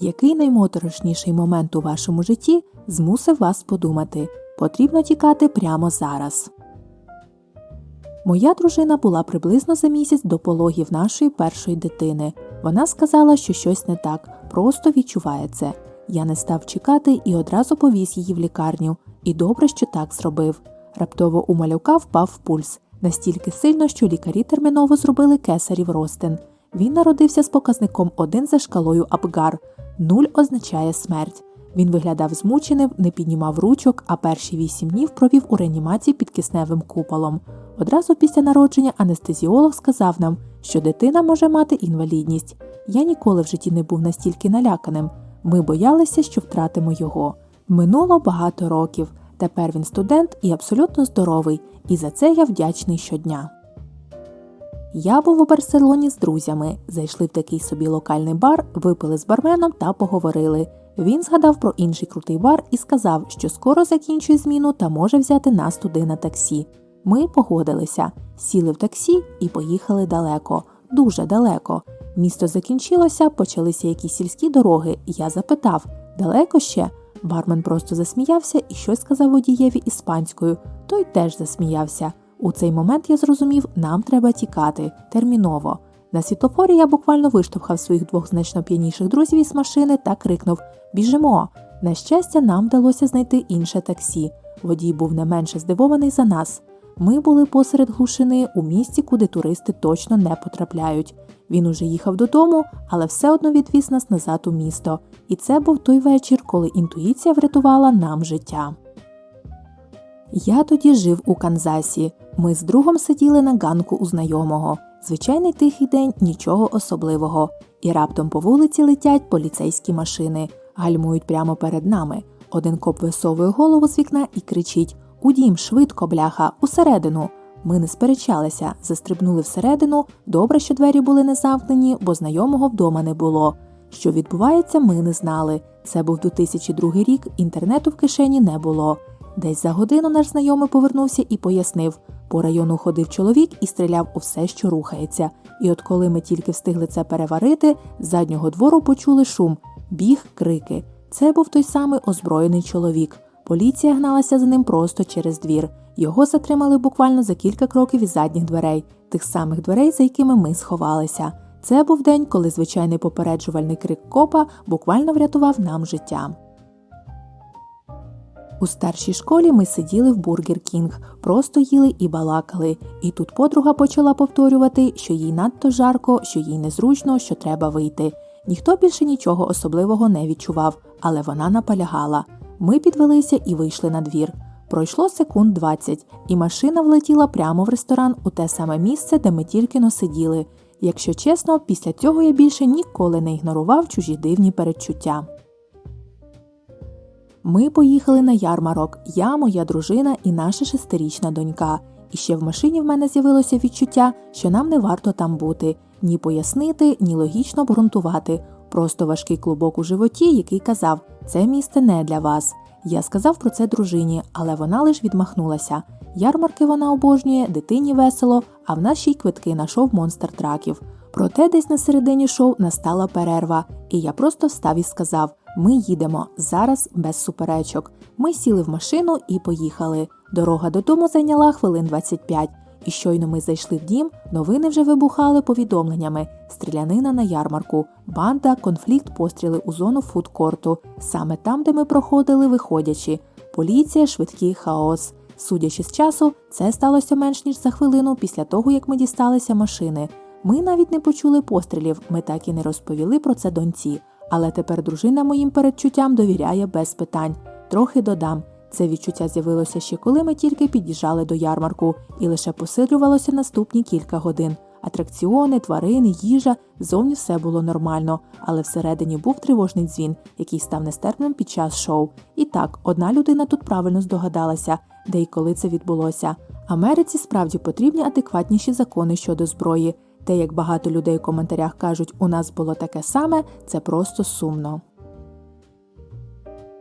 Який наймоторошніший момент у вашому житті змусив вас подумати? Потрібно тікати прямо зараз. Моя дружина була приблизно за місяць до пологів нашої першої дитини. Вона сказала, що щось не так, просто відчуває це. Я не став чекати і одразу повіз її в лікарню. І добре, що так зробив. Раптово у малюка впав пульс настільки сильно, що лікарі терміново зробили кесарів ростин. Він народився з показником 1 за шкалою Апгар. Нуль означає смерть. Він виглядав змученим, не піднімав ручок, а перші вісім днів провів у реанімації під кисневим куполом. Одразу після народження анестезіолог сказав нам, що дитина може мати інвалідність. Я ніколи в житті не був настільки наляканим. Ми боялися, що втратимо його. Минуло багато років. Тепер він студент і абсолютно здоровий, і за це я вдячний щодня. Я був у Барселоні з друзями, зайшли в такий собі локальний бар, випили з барменом та поговорили. Він згадав про інший крутий бар і сказав, що скоро закінчує зміну та може взяти нас туди на таксі. Ми погодилися, сіли в таксі і поїхали далеко, дуже далеко. Місто закінчилося, почалися якісь сільські дороги. Я запитав далеко ще? Бармен просто засміявся і щось сказав водієві іспанською. Той теж засміявся. У цей момент я зрозумів, нам треба тікати терміново. На світофорі я буквально виштовхав своїх двох значно п'яніших друзів із машини та крикнув Біжимо! На щастя, нам вдалося знайти інше таксі. Водій був не менше здивований за нас. Ми були посеред глушини у місці, куди туристи точно не потрапляють. Він уже їхав додому, але все одно відвіз нас назад у місто. І це був той вечір, коли інтуїція врятувала нам життя. Я тоді жив у Канзасі. Ми з другом сиділи на ганку у знайомого. Звичайний тихий день, нічого особливого. І раптом по вулиці летять поліцейські машини, гальмують прямо перед нами. Один коп висовує голову з вікна і кричить: У дім, швидко, бляха, усередину. Ми не сперечалися, застрибнули всередину. Добре, що двері були не замкнені, бо знайомого вдома не було. Що відбувається, ми не знали. Це був 2002 рік, інтернету в кишені не було. Десь за годину наш знайомий повернувся і пояснив: по району ходив чоловік і стріляв у все, що рухається. І от коли ми тільки встигли це переварити, з заднього двору почули шум, біг, крики. Це був той самий озброєний чоловік. Поліція гналася за ним просто через двір. Його затримали буквально за кілька кроків із задніх дверей, тих самих дверей, за якими ми сховалися. Це був день, коли звичайний попереджувальний крик копа буквально врятував нам життя. У старшій школі ми сиділи в Бургер Кінг, просто їли і балакали. І тут подруга почала повторювати, що їй надто жарко, що їй незручно, що треба вийти. Ніхто більше нічого особливого не відчував, але вона наполягала. Ми підвелися і вийшли на двір. Пройшло секунд 20, і машина влетіла прямо в ресторан у те саме місце, де ми тільки но сиділи. Якщо чесно, після цього я більше ніколи не ігнорував чужі дивні передчуття. Ми поїхали на ярмарок, я, моя дружина і наша шестирічна донька. І ще в машині в мене з'явилося відчуття, що нам не варто там бути, ні пояснити, ні логічно обґрунтувати. Просто важкий клубок у животі, який казав, це місце не для вас. Я сказав про це дружині, але вона лиш відмахнулася. Ярмарки вона обожнює, дитині весело, а в нас ще й квитки на шоу монстр траків. Проте десь на середині шоу настала перерва, і я просто встав і сказав: ми їдемо зараз без суперечок. Ми сіли в машину і поїхали. Дорога додому зайняла хвилин 25. І щойно ми зайшли в дім, новини вже вибухали повідомленнями: стрілянина на ярмарку, банда, конфлікт, постріли у зону фудкорту, саме там, де ми проходили, виходячи. Поліція, швидкий хаос. Судячи з часу, це сталося менш ніж за хвилину після того, як ми дісталися машини. Ми навіть не почули пострілів, ми так і не розповіли про це доньці. Але тепер дружина моїм передчуттям довіряє без питань. Трохи додам. Це відчуття з'явилося ще коли ми тільки під'їжджали до ярмарку, і лише посилювалося наступні кілька годин. Атракціони, тварини, їжа зовні все було нормально, але всередині був тривожний дзвін, який став нестерпним під час шоу. І так, одна людина тут правильно здогадалася, де і коли це відбулося. Америці справді потрібні адекватніші закони щодо зброї. Те, як багато людей у коментарях кажуть, у нас було таке саме, це просто сумно.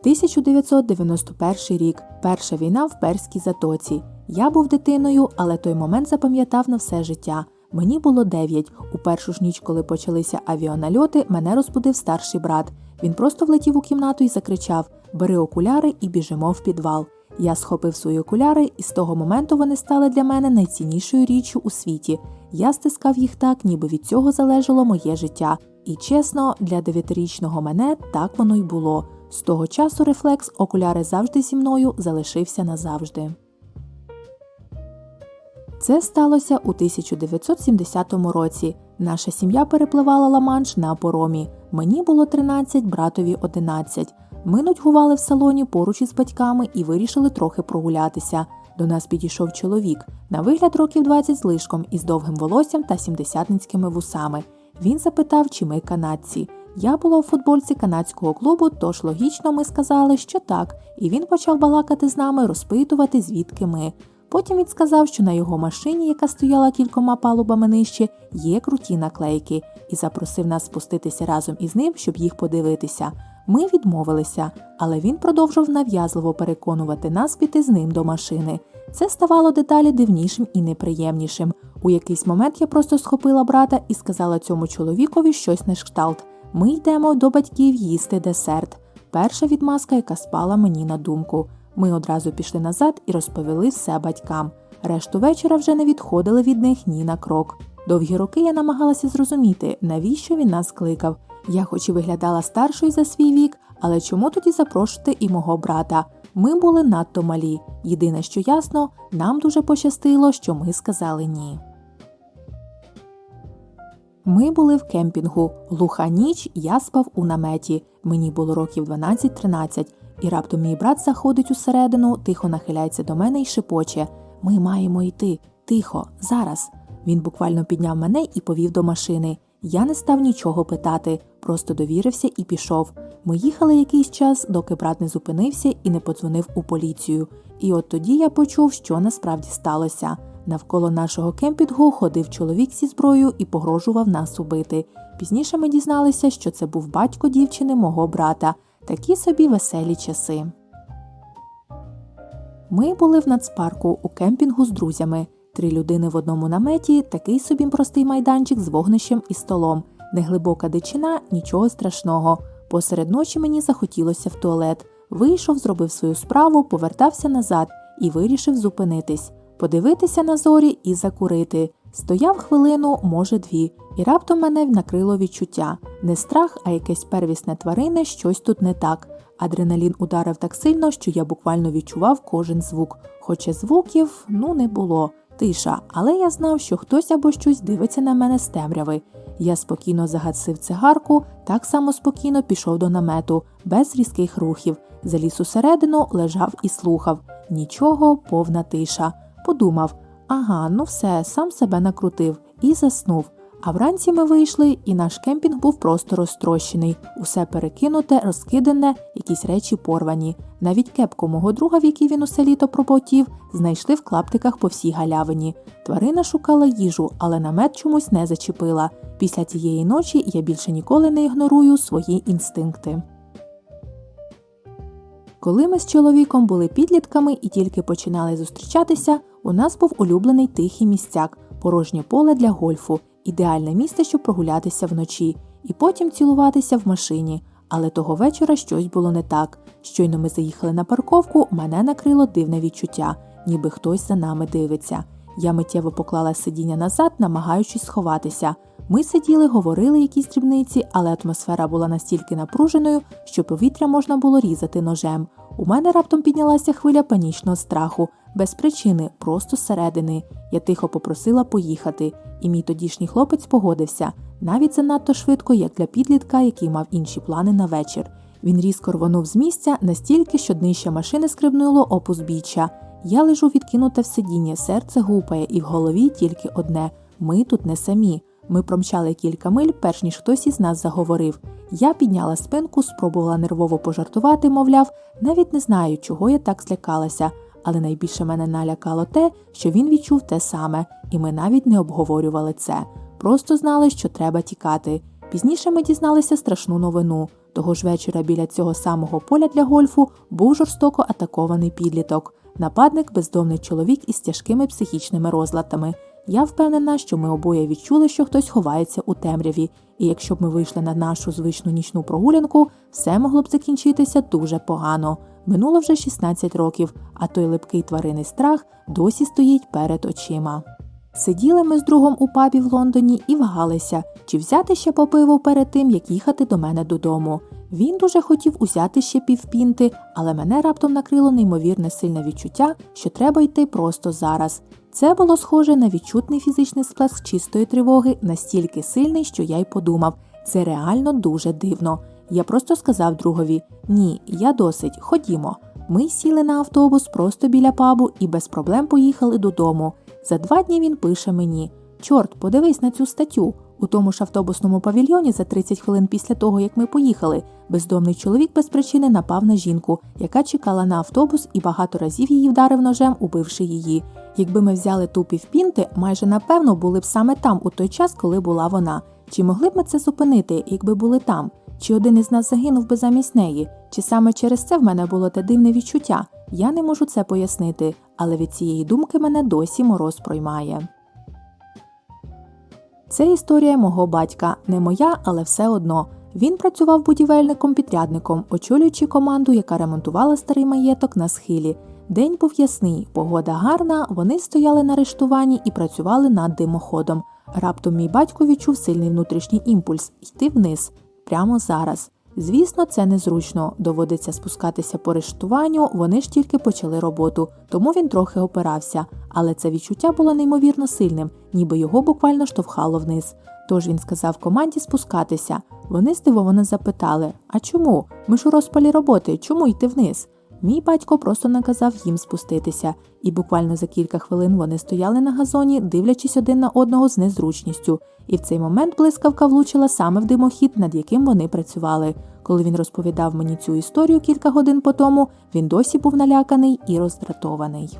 1991 рік. Перша війна в Перській затоці. Я був дитиною, але той момент запам'ятав на все життя. Мені було 9. У першу ж ніч, коли почалися авіанальоти, мене розбудив старший брат. Він просто влетів у кімнату і закричав Бери окуляри і біжимо в підвал. Я схопив свої окуляри, і з того моменту вони стали для мене найціннішою річчю у світі. Я стискав їх так, ніби від цього залежало моє життя. І чесно, для дев'ятирічного мене так воно й було. З того часу рефлекс окуляри завжди зі мною залишився назавжди. Це сталося у 1970 році. Наша сім'я перепливала Ла-Манш на поромі. Мені було 13, братові 11. Ми нудьгували в салоні поруч із батьками і вирішили трохи прогулятися. До нас підійшов чоловік, на вигляд років 20 з лишком із довгим волоссям та сімдесятницькими вусами. Він запитав, чи ми канадці. Я була у футбольці канадського клубу, тож логічно ми сказали, що так, і він почав балакати з нами, розпитувати, звідки ми. Потім він сказав, що на його машині, яка стояла кількома палубами нижче, є круті наклейки, і запросив нас спуститися разом із ним, щоб їх подивитися. Ми відмовилися, але він продовжував нав'язливо переконувати нас піти з ним до машини. Це ставало деталі дивнішим і неприємнішим. У якийсь момент я просто схопила брата і сказала цьому чоловікові щось на кшталт. Ми йдемо до батьків їсти десерт. Перша відмазка, яка спала мені на думку. Ми одразу пішли назад і розповіли все батькам. Решту вечора вже не відходили від них ні на крок. Довгі роки я намагалася зрозуміти, навіщо він нас кликав. Я, хоч і виглядала старшою за свій вік, але чому тоді запрошувати і мого брата? Ми були надто малі. Єдине, що ясно, нам дуже пощастило, що ми сказали ні. Ми були в кемпінгу. Глуха ніч, я спав у наметі. Мені було років 12-13, і раптом мій брат заходить усередину, тихо нахиляється до мене і шепоче Ми маємо йти. Тихо, зараз. Він буквально підняв мене і повів до машини. Я не став нічого питати, просто довірився і пішов. Ми їхали якийсь час, доки брат не зупинився і не подзвонив у поліцію. І от тоді я почув, що насправді сталося. Навколо нашого кемпінгу ходив чоловік зі зброєю і погрожував нас убити. Пізніше ми дізналися, що це був батько дівчини мого брата. Такі собі веселі часи. Ми були в нацпарку у кемпінгу з друзями. Три людини в одному наметі, такий собі простий майданчик з вогнищем і столом. Неглибока дичина, нічого страшного. Посеред ночі мені захотілося в туалет. Вийшов, зробив свою справу, повертався назад і вирішив зупинитись, подивитися на зорі і закурити. Стояв хвилину, може, дві, і раптом мене накрило відчуття не страх, а якесь первісне тваринне, щось тут не так. Адреналін ударив так сильно, що я буквально відчував кожен звук, хоча звуків ну не було. Тиша, але я знав, що хтось або щось дивиться на мене з темряви. Я спокійно загасив цигарку, так само спокійно пішов до намету, без різких рухів. Заліз усередину, лежав і слухав. Нічого, повна тиша. Подумав ага, ну все, сам себе накрутив і заснув. А вранці ми вийшли, і наш кемпінг був просто розтрощений, усе перекинуте, розкидане, якісь речі порвані. Навіть кепку мого друга, в якій він усе літо проботів, знайшли в клаптиках по всій галявині. Тварина шукала їжу, але намет чомусь не зачепила. Після цієї ночі я більше ніколи не ігнорую свої інстинкти. Коли ми з чоловіком були підлітками і тільки починали зустрічатися, у нас був улюблений тихий місцяк, порожнє поле для гольфу, ідеальне місце, щоб прогулятися вночі, і потім цілуватися в машині. Але того вечора щось було не так. Щойно ми заїхали на парковку, мене накрило дивне відчуття, ніби хтось за нами дивиться. Я миттєво поклала сидіння назад, намагаючись сховатися. Ми сиділи, говорили якісь дрібниці, але атмосфера була настільки напруженою, що повітря можна було різати ножем. У мене раптом піднялася хвиля панічного страху, без причини, просто зсередини. Я тихо попросила поїхати, і мій тодішній хлопець погодився навіть занадто швидко, як для підлітка, який мав інші плани на вечір. Він різко рвонув з місця настільки, що днище машини скрибнуло об узбіччя. Я лежу відкинуте в сидіння, серце гупає, і в голові тільки одне ми тут не самі. Ми промчали кілька миль, перш ніж хтось із нас заговорив. Я підняла спинку, спробувала нервово пожартувати, мовляв, навіть не знаю, чого я так злякалася, але найбільше мене налякало те, що він відчув те саме, і ми навіть не обговорювали це. Просто знали, що треба тікати. Пізніше ми дізналися страшну новину. Того ж вечора біля цього самого поля для гольфу був жорстоко атакований підліток. Нападник бездомний чоловік із тяжкими психічними розладами. Я впевнена, що ми обоє відчули, що хтось ховається у темряві, і якщо б ми вийшли на нашу звичну нічну прогулянку, все могло б закінчитися дуже погано. Минуло вже 16 років, а той липкий тваринний страх досі стоїть перед очима. Сиділи ми з другом у пабі в Лондоні і вагалися, чи взяти ще по пиву перед тим, як їхати до мене додому. Він дуже хотів узяти ще півпінти, але мене раптом накрило неймовірне сильне відчуття, що треба йти просто зараз. Це було схоже на відчутний фізичний сплеск чистої тривоги, настільки сильний, що я й подумав, це реально дуже дивно. Я просто сказав другові: ні, я досить, ходімо. Ми сіли на автобус просто біля пабу і без проблем поїхали додому. За два дні він пише мені: Чорт, подивись на цю статтю. У тому ж автобусному павільйоні за 30 хвилин після того, як ми поїхали, бездомний чоловік без причини напав на жінку, яка чекала на автобус і багато разів її вдарив ножем, убивши її. Якби ми взяли ту півпінти, майже напевно були б саме там у той час, коли була вона. Чи могли б ми це зупинити, якби були там? Чи один із нас загинув би замість неї? Чи саме через це в мене було те дивне відчуття? Я не можу це пояснити, але від цієї думки мене досі мороз проймає. Це історія мого батька, не моя, але все одно. Він працював будівельником-підрядником, очолюючи команду, яка ремонтувала старий маєток на схилі. День був ясний, погода гарна, вони стояли на рештуванні і працювали над димоходом. Раптом мій батько відчув сильний внутрішній імпульс йти вниз прямо зараз. Звісно, це незручно, доводиться спускатися по рештуванню, вони ж тільки почали роботу, тому він трохи опирався, але це відчуття було неймовірно сильним, ніби його буквально штовхало вниз. Тож він сказав команді спускатися. Вони здивовано запитали: А чому? Ми ж у розпалі роботи, чому йти вниз? Мій батько просто наказав їм спуститися, і буквально за кілька хвилин вони стояли на газоні, дивлячись один на одного з незручністю. І в цей момент блискавка влучила саме в димохід, над яким вони працювали. Коли він розповідав мені цю історію кілька годин по тому, він досі був наляканий і роздратований.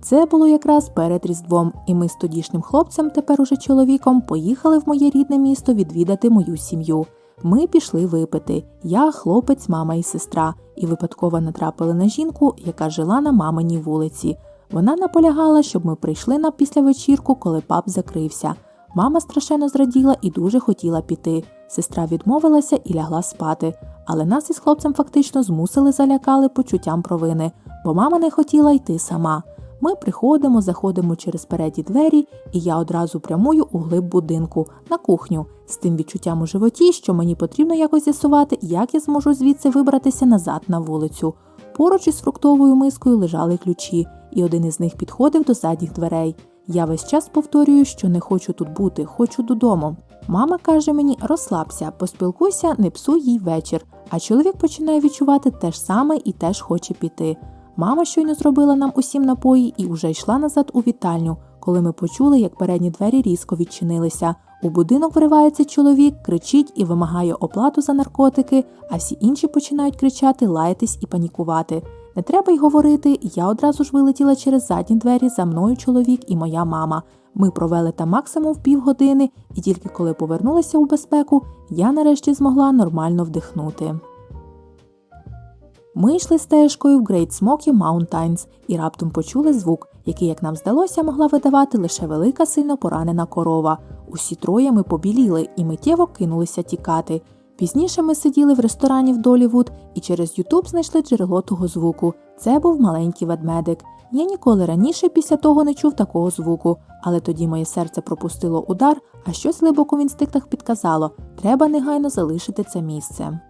Це було якраз перед Різдвом, і ми з тодішнім хлопцем, тепер уже чоловіком, поїхали в моє рідне місто відвідати мою сім'ю. Ми пішли випити я, хлопець, мама і сестра, і випадково натрапили на жінку, яка жила на маминій вулиці. Вона наполягала, щоб ми прийшли на післявечірку, коли паб закрився. Мама страшенно зраділа і дуже хотіла піти. Сестра відмовилася і лягла спати, але нас із хлопцем фактично змусили залякали почуттям провини, бо мама не хотіла йти сама. Ми приходимо, заходимо через переді двері, і я одразу прямую у глиб будинку на кухню з тим відчуттям у животі, що мені потрібно якось з'ясувати, як я зможу звідси вибратися назад на вулицю. Поруч із фруктовою мискою лежали ключі, і один із них підходив до задніх дверей. Я весь час повторюю, що не хочу тут бути, хочу додому. Мама каже мені: розслабся, поспілкуйся, не псуй їй вечір. А чоловік починає відчувати те ж саме і теж хоче піти. Мама щойно зробила нам усім напої і вже йшла назад у вітальню, коли ми почули, як передні двері різко відчинилися. У будинок вривається чоловік, кричить і вимагає оплату за наркотики, а всі інші починають кричати, лаятись і панікувати. Не треба й говорити, я одразу ж вилетіла через задні двері за мною чоловік і моя мама. Ми провели там максимум в півгодини, і тільки коли повернулися у безпеку, я нарешті змогла нормально вдихнути. Ми йшли стежкою в Great Smoky Mountains і раптом почули звук, який, як нам здалося, могла видавати лише велика сильно поранена корова. Усі троє ми побіліли і миттєво кинулися тікати. Пізніше ми сиділи в ресторані в Долівуд і через Ютуб знайшли джерело того звуку. Це був маленький ведмедик. Я ніколи раніше після того не чув такого звуку, але тоді моє серце пропустило удар, а щось глибоко в інстинктах підказало треба негайно залишити це місце.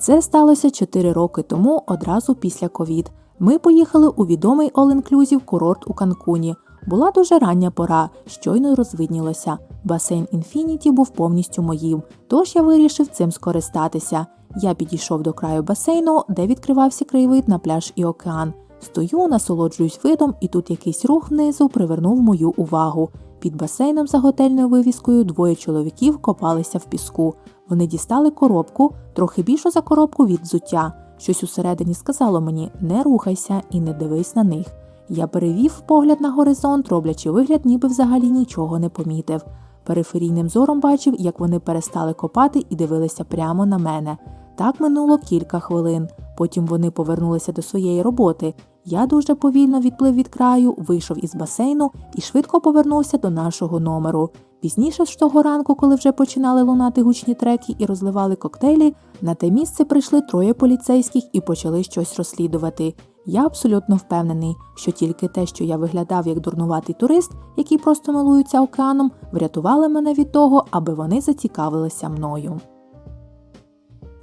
Це сталося 4 роки тому, одразу після ковід. Ми поїхали у відомий all-inclusive курорт у Канкуні. Була дуже рання пора, щойно розвиднілося. Басейн Інфініті був повністю моїм, тож я вирішив цим скористатися. Я підійшов до краю басейну, де відкривався краєвид на пляж і океан. Стою, насолоджуюсь видом, і тут якийсь рух внизу привернув мою увагу. Під басейном за готельною вивіскою двоє чоловіків копалися в піску. Вони дістали коробку, трохи більшу за коробку від взуття. Щось усередині сказало мені не рухайся і не дивись на них. Я перевів погляд на горизонт, роблячи вигляд, ніби взагалі нічого не помітив. Периферійним зором бачив, як вони перестали копати і дивилися прямо на мене. Так минуло кілька хвилин. Потім вони повернулися до своєї роботи. Я дуже повільно відплив від краю, вийшов із басейну і швидко повернувся до нашого номеру. Пізніше ж того ранку, коли вже починали лунати гучні треки і розливали коктейлі, на те місце прийшли троє поліцейських і почали щось розслідувати. Я абсолютно впевнений, що тільки те, що я виглядав як дурнуватий турист, який просто милується океаном, врятували мене від того, аби вони зацікавилися мною.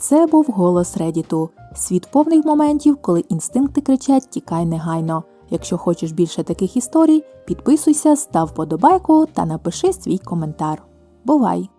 Це був голос Редіту. Світ повних моментів, коли інстинкти кричать Тікай негайно. Якщо хочеш більше таких історій, підписуйся, став подобайку та напиши свій коментар. Бувай!